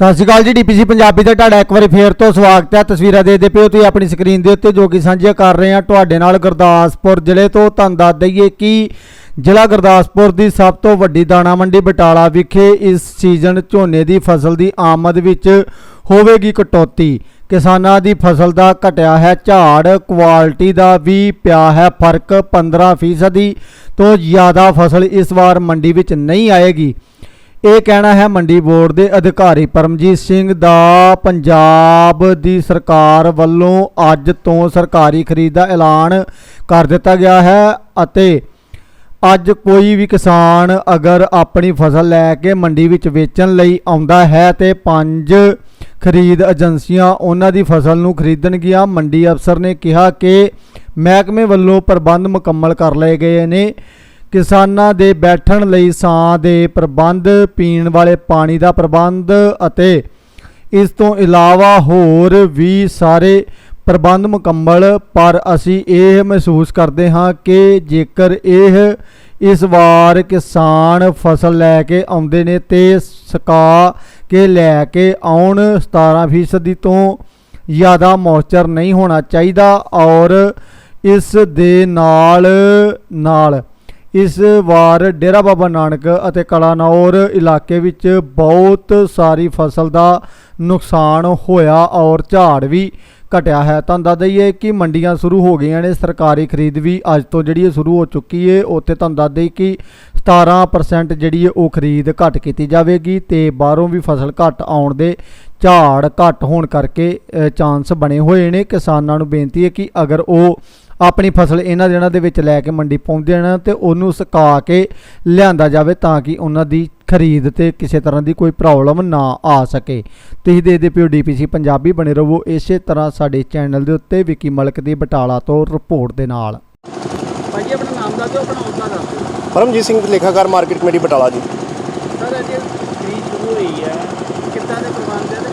ਸਤਿ ਸ਼੍ਰੀ ਅਕਾਲ ਜੀ, ਡੀਪੀਸੀ ਪੰਜਾਬੀ ਤੇ ਤੁਹਾਡਾ ਇੱਕ ਵਾਰੀ ਫੇਰ ਤੋਂ ਸਵਾਗਤ ਹੈ। ਤਸਵੀਰਾਂ ਦੇਖਦੇ ਪਿਓ ਤੁਸੀਂ ਆਪਣੀ ਸਕਰੀਨ ਦੇ ਉੱਤੇ ਜੋ ਕਿ ਸਾਂਝੀਆਂ ਕਰ ਰਹੇ ਹਾਂ। ਤੁਹਾਡੇ ਨਾਲ ਗੁਰਦਾਸਪੁਰ ਜ਼ਿਲ੍ਹੇ ਤੋਂ ਤੁਹਾਨੂੰ ਦੱਸ ਦਈਏ ਕਿ ਜ਼ਿਲ੍ਹਾ ਗੁਰਦਾਸਪੁਰ ਦੀ ਸਭ ਤੋਂ ਵੱਡੀ ਦਾਣਾ ਮੰਡੀ ਬਟਾਲਾ ਵਿਖੇ ਇਸ ਸੀਜ਼ਨ ਝੋਨੇ ਦੀ ਫਸਲ ਦੀ ਆਮਦ ਵਿੱਚ ਹੋਵੇਗੀ ਕਟੌਤੀ। ਕਿਸਾਨਾਂ ਦੀ ਫਸਲ ਦਾ ਘਟਿਆ ਹੈ ਝਾੜ, ਕੁਆਲਿਟੀ ਦਾ ਵੀ ਪਿਆ ਹੈ ਫ਼ਰਕ। 15% ਤੋਂ ਜ਼ਿਆਦਾ ਫਸਲ ਇਸ ਵਾਰ ਮੰਡੀ ਵਿੱਚ ਨਹੀਂ ਆਏਗੀ। ਇਹ ਕਹਿਣਾ ਹੈ ਮੰਡੀ ਬੋਰਡ ਦੇ ਅਧਿਕਾਰੀ ਪਰਮਜੀਤ ਸਿੰਘ ਦਾ, ਪੰਜਾਬ ਦੀ ਸਰਕਾਰ ਵੱਲੋਂ ਅੱਜ ਤੋਂ ਸਰਕਾਰੀ ਖਰੀਦ ਦਾ ਐਲਾਨ ਕਰ ਦਿੱਤਾ ਗਿਆ ਹੈ ਅਤੇ ਅੱਜ ਕੋਈ ਵੀ ਕਿਸਾਨ ਅਗਰ ਆਪਣੀ ਫਸਲ ਲੈ ਕੇ ਮੰਡੀ ਵਿੱਚ ਵੇਚਣ ਲਈ ਆਉਂਦਾ ਹੈ ਤੇ ਪੰਜ ਖਰੀਦ ਏਜੰਸੀਆਂ ਉਹਨਾਂ ਦੀ ਫਸਲ ਨੂੰ ਖਰੀਦਣਗੀਆਂ ਮੰਡੀ ਅਫਸਰ ਨੇ ਕਿਹਾ ਕਿ ਮਹਿਕਮੇ ਵੱਲੋਂ ਪ੍ਰਬੰਧ ਮੁਕੰਮਲ ਕਰ ਲਏ ਗਏ ਨੇ। ਕਿਸਾਨਾਂ ਦੇ ਬੈਠਣ ਲਈ ਸਾਂ ਦੇ ਪ੍ਰਬੰਧ, ਪੀਣ ਵਾਲੇ ਪਾਣੀ ਦਾ ਪ੍ਰਬੰਧ ਅਤੇ ਇਸ ਤੋਂ ਇਲਾਵਾ ਹੋਰ ਵੀ ਸਾਰੇ ਪ੍ਰਬੰਧ ਮੁਕੰਮਲ। ਪਰ ਅਸੀਂ ਇਹ ਮਹਿਸੂਸ ਕਰਦੇ ਹਾਂ ਕਿ ਜੇਕਰ ਇਹ ਇਸ ਵਾਰ ਕਿਸਾਨ ਫਸਲ ਲੈ ਕੇ ਆਉਂਦੇ ਨੇ ਤੇ ਸਕਾ ਕੇ ਲੈ ਕੇ ਆਉਣ 17% ਤੋਂ ਜ਼ਿਆਦਾ ਮੌਇਸਚਰ ਨਹੀਂ ਹੋਣਾ ਚਾਹੀਦਾ ਔਰ ਇਸ ਦੇ ਨਾਲ ਨਾਲ ਇਸ ਵਾਰ ਡੇਰਾ ਬਾਬਾ ਨਾਨਕ ਅਤੇ ਕਲਾਨੌਰ ਇਲਾਕੇ ਵਿੱਚ ਬਹੁਤ ਸਾਰੀ ਫਸਲ ਦਾ ਨੁਕਸਾਨ ਹੋਇਆ ਔਰ ਝਾੜ ਵੀ ਘਟਿਆ ਹੈ। ਤੁਹਾਨੂੰ ਦੱਸ ਦਈਏ ਕਿ ਮੰਡੀਆਂ ਸ਼ੁਰੂ ਹੋ ਗਈਆਂ ਨੇ, ਸਰਕਾਰੀ ਖਰੀਦ ਵੀ ਅੱਜ ਤੋਂ ਜਿਹੜੀ ਇਹ ਸ਼ੁਰੂ ਹੋ ਚੁੱਕੀ ਹੈ ਉੱਥੇ ਤੁਹਾਨੂੰ ਦੱਸ ਦਈ ਕਿ 17% ਜਿਹੜੀ ਹੈ ਉਹ ਖਰੀਦ ਘੱਟ ਕੀਤੀ ਜਾਵੇਗੀ ਤੇ ਬਾਹਰੋਂ ਵੀ ਫਸਲ ਘੱਟ ਆਉਣ ਦੇ ਝਾੜ ਘੱਟ ਹੋਣ ਕਰਕੇ ਚਾਂਸ ਬਣੇ ਹੋਏ ਨੇ। ਕਿਸਾਨਾਂ ਨੂੰ ਬੇਨਤੀ ਹੈ ਕਿ ਅਗਰ ਉਹ ਆਪਣੀ ਫਸਲ ਇਹਨਾਂ ਦਿਨਾਂ ਦੇ ਵਿੱਚ ਲੈ ਕੇ ਮੰਡੀ ਪਹੁੰਚਦੇ ਨੇ ਤੇ ਉਹਨੂੰ ਸੁਕਾ ਕੇ ਲਿਆਂਦਾ ਜਾਵੇ ਤਾਂ ਕਿ ਉਹਨਾਂ ਦੀ ਖਰੀਦ ਤੇ ਕਿਸੇ ਤਰ੍ਹਾਂ ਦੀ ਕੋਈ ਪ੍ਰੋਬਲਮ ਨਾ ਆ ਸਕੇ। ਤੁਸੀਂ ਦੇਖਦੇ ਪਿਓ ਡੀਪੀਸੀ ਪੰਜਾਬੀ ਬਣੇ ਰਹੋ। ਇਸੇ ਤਰ੍ਹਾਂ ਸਾਡੇ ਚੈਨਲ ਦੇ ਉੱਤੇ ਵਿਕੀ ਮਲਕ ਦੀ ਬਟਾਲਾ ਤੋਂ ਰਿਪੋਰਟ ਦੇ ਨਾਲ। ਭਾਜੀ ਆਪਣਾ ਨਾਮ ਦੱਸ ਦਿਓ ਆਪਣਾ ਅਹੁਦਾ ਦੱਸ ਦਿਓ। Paramjit Singh ਲੇਖਾਕਾਰ market committee Batala ji. Sir ਅੱਜ ਖਰੀਦ ਸ਼ੁਰੂ ਹੋਈ ਹੈ। ਕਿੱਦਾਂ ਦੇ ਪ੍ਰਬੰਧ ਹੈ?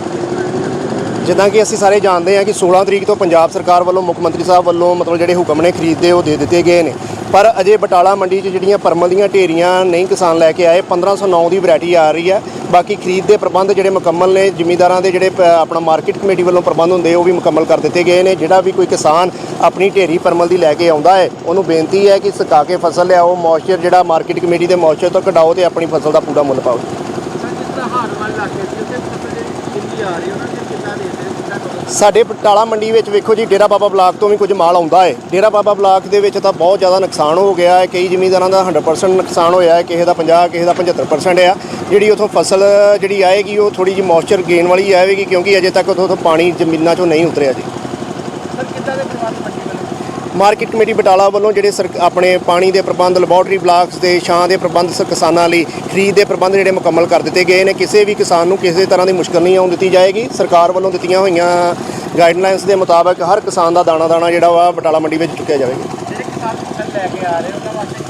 ਜਿੱਦਾਂ ਕਿ ਅਸੀਂ ਸਾਰੇ ਜਾਣਦੇ ਹਾਂ ਕਿ 16 ਤਰੀਕ ਤੋਂ ਪੰਜਾਬ ਸਰਕਾਰ ਵੱਲੋਂ ਮੁੱਖ ਮੰਤਰੀ ਸਾਹਿਬ ਵੱਲੋਂ ਮਤਲਬ ਜਿਹੜੇ ਹੁਕਮ ਨੇ ਖਰੀਦ ਦੇ ਉਹ ਦੇ ਦਿੱਤੇ ਗਏ ਨੇ। ਪਰ ਅਜੇ ਬਟਾਲਾ ਮੰਡੀ 'ਚ ਜਿਹੜੀਆਂ ਪਰਮਲ ਦੀਆਂ ਢੇਰੀਆਂ ਨਹੀਂ ਕਿਸਾਨ ਲੈ ਕੇ ਆਏ 1509 ਦੀ ਵੈਰਾਈਟੀ ਆ ਰਹੀ ਹੈ। ਬਾਕੀ ਖਰੀਦ ਦੇ ਪ੍ਰਬੰਧ ਜਿਹੜੇ ਮੁਕੰਮਲ ਨੇ, ਜ਼ਿਮੀਂਦਾਰਾਂ ਦੇ ਜਿਹੜੇ ਪ- ਆਪਣਾ ਮਾਰਕੀਟ ਕਮੇਟੀ ਵੱਲੋਂ ਪ੍ਰਬੰਧ ਹੁੰਦੇ, ਉਹ ਵੀ ਮੁਕੰਮਲ ਕਰ ਦਿੱਤੇ ਗਏ ਨੇ। ਜਿਹੜਾ ਵੀ ਕੋਈ ਕਿਸਾਨ ਆਪਣੀ ਢੇਰੀ ਪਰਮਲ ਦੀ ਲੈ ਕੇ ਆਉਂਦਾ ਹੈ, ਉਹਨੂੰ ਬੇਨਤੀ ਹੈ ਕਿ ਸੁਕਾ ਕੇ ਫਸਲ ਲਿਆਓ, ਮੌਇਸਚਰ ਜਿਹੜਾ ਮਾਰਕੀਟ ਕਮੇਟੀ ਦੇ ਮੌਇਸਚਰ ਤੋਂ ਕਢਾਓ ਤੇ ਆਪਣੀ ਫਸਲ ਦਾ ਪੂਰਾ ਮੁੱਲ ਪਾਓ। ਸਰ, ਜਿਸ ਤਰ੍ਹਾਂ ਹਾਰ ਵਾਲੇ ਇਲਾਕੇ ਸੀ ਉੱਥੇ ਫਸਲ ਜਿਹੜੀ ਦਿੱਲੀ ਆ ਰਹੀ ਉਹਨਾਂ ਦੇ ਕਿੱਦਾਂ ਦੇ ਦੇ ਕਿੱਦਾਂ ਕਰੋ ਸਾਡੇ ਬਟਾਲਾ ਮੰਡੀ ਵਿੱਚ ਵੇਖੋ ਜੀ ਡੇਰਾ ਬਾਬਾ ਬਲਾਕ ਤੋਂ ਵੀ ਕੁਝ ਮਾਲ ਆਉਂਦਾ ਹੈ। ਡੇਰਾ ਬਾਬਾ ਬਲਾਕ ਦੇ ਵਿੱਚ ਤਾਂ ਬਹੁਤ ਜ਼ਿਆਦਾ ਨੁਕਸਾਨ ਹੋ ਗਿਆ ਹੈ। ਕਈ ਜ਼ਮੀਂਦਾਰਾਂ ਦਾ 100% ਨੁਕਸਾਨ ਹੋਇਆ ਹੈ। ਕਿਸੇ ਦਾ 50 ਕਿਸੇ ਦਾ 75% ਆ। ਜਿਹੜੀ ਉਥੋਂ ਫਸਲ ਜਿਹੜੀ ਆਏਗੀ ਉਹ ਥੋੜੀ ਜਿਹੀ ਮੌਇਸਚਰ ਗੇਨ ਵਾਲੀ ਆਵੇਗੀ ਕਿਉਂਕਿ ਅਜੇ ਤੱਕ ਉਥੋਂ ਪਾਣੀ ਜ਼ਮੀਨਾਂ 'ਚੋਂ ਨਹੀਂ ਉਤਰਿਆ ਜੀ। ਸਰ ਕਿੱਦਾਂ ਦੇ ਪ੍ਰਬੰਧ ਮੰਡੀ ਵੱਲੋਂ ਮਾਰਕੀਟ ਕਮੇਟੀ ਬਟਾਲਾ ਵੱਲੋਂ ਜਿਹੜੇ ਸਰਕ- ਆਪਣੇ ਪਾਣੀ ਦੇ ਪ੍ਰਬੰਧ ਲੈਬੋਰਟਰੀ ਬਲਾਕਸ ਦੇ ਛਾਂ ਦੇ ਪ੍ਰਬੰਧ ਕਿਸਾਨਾਂ ਲਈ ਖਰੀਦ ਦੇ ਪ੍ਰਬੰਧ ਜਿਹੜੇ ਮੁਕੰਮਲ ਕਰ ਦਿੱਤੇ ਗਏ ਨੇ। ਕਿਸੇ ਵੀ ਕਿਸਾਨ ਨੂੰ ਕਿਸੇ ਤਰ੍ਹਾਂ ਦੀ ਮੁਸ਼ਕਲ ਨਹੀਂ ਆਉਣ ਦਿੱਤੀ ਜਾਏਗੀ। ਸਰਕਾਰ ਵੱਲੋਂ ਦਿੱਤੀਆਂ ਹੋਈਆਂ ਗਾਈਡਲਾਈਨਸ ਦੇ ਮੁਤਾਬਕ ਹਰ ਕਿਸਾਨ ਦਾ ਦਾਣਾ ਦਾਣਾ ਜਿਹੜਾ ਵਾ ਬਟਾਲਾ ਮੰਡੀ ਵਿੱਚ ਚੁੱਕਿਆ ਜਾਵੇਗਾ। ਜਿਹੜੇ ਕਿਸਾਨ ਫਸਲ ਲੈ ਕੇ ਆ ਰਹੇ, ਉਹਨਾਂ ਵਾਸਤੇ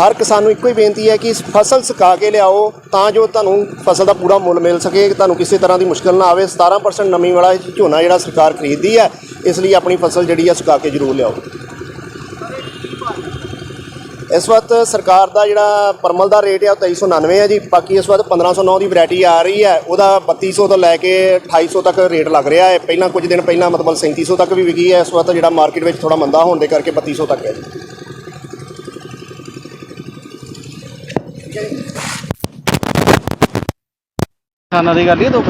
ਹਰ ਕਿਸਾਨ ਨੂੰ ਇੱਕੋ ਹੀ ਬੇਨਤੀ ਹੈ ਕਿ ਫਸਲ ਸੁਕਾ ਕੇ ਲਿਆਓ ਤਾਂ ਜੋ ਤੁਹਾਨੂੰ ਫਸਲ ਦਾ ਪੂਰਾ ਮੁੱਲ ਮਿਲ ਸਕੇ, ਤੁਹਾਨੂੰ ਕਿਸੇ ਤਰ੍ਹਾਂ ਦੀ ਮੁਸ਼ਕਲ ਨਾ ਆਵੇ। 17% ਨਮੀ ਵਾਲਾ ਝੋਨਾ ਜਿਹੜਾ ਸਰਕਾਰ ਖਰੀਦਦੀ ਹੈ, ਇਸ ਲਈ ਆਪਣੀ ਫਸਲ ਜਿਹੜੀ ਆ ਸੁਕਾ ਕੇ ਜ਼ਰੂਰ ਲਿਆਓ। ਇਸ ਵਕਤ ਸਰਕਾਰ ਦਾ ਜਿਹੜਾ ਪਰਮਲ ਦਾ ਰੇਟ ਹੈ ਉਹ 2399 ਹੈ ਜੀ, ਬਾਕੀ ਇਸ ਵਕਤ 1509 ਦੀ ਵੈਰਾਈਟੀ ਆ ਰਹੀ ਹੈ, ਉਹਦਾ 3200 ਤੋਂ ਲੈ ਕੇ 2800 ਤੱਕ ਰੇਟ ਲੱਗ ਰਿਹਾ ਹੈ। ਪਹਿਲਾਂ ਕੁਝ ਦਿਨ ਪਹਿਲਾਂ ਮਤਲਬ 3700 ਤੱਕ ਵੀ ਵਿਕੀ ਹੈ, ਇਸ ਵਕਤ ਜਿਹੜਾ ਮਾਰਕੀਟ ਵਿੱਚ ਥੋੜਾ ਮੰਦਾ ਹੋਣ ਦੇ ਕਰਕੇ 3200 ਤੱਕ ਹੈ ਕਿਸਾਨਾਂ ਦੀ ਗੱਲ ਹੀ ਦੋ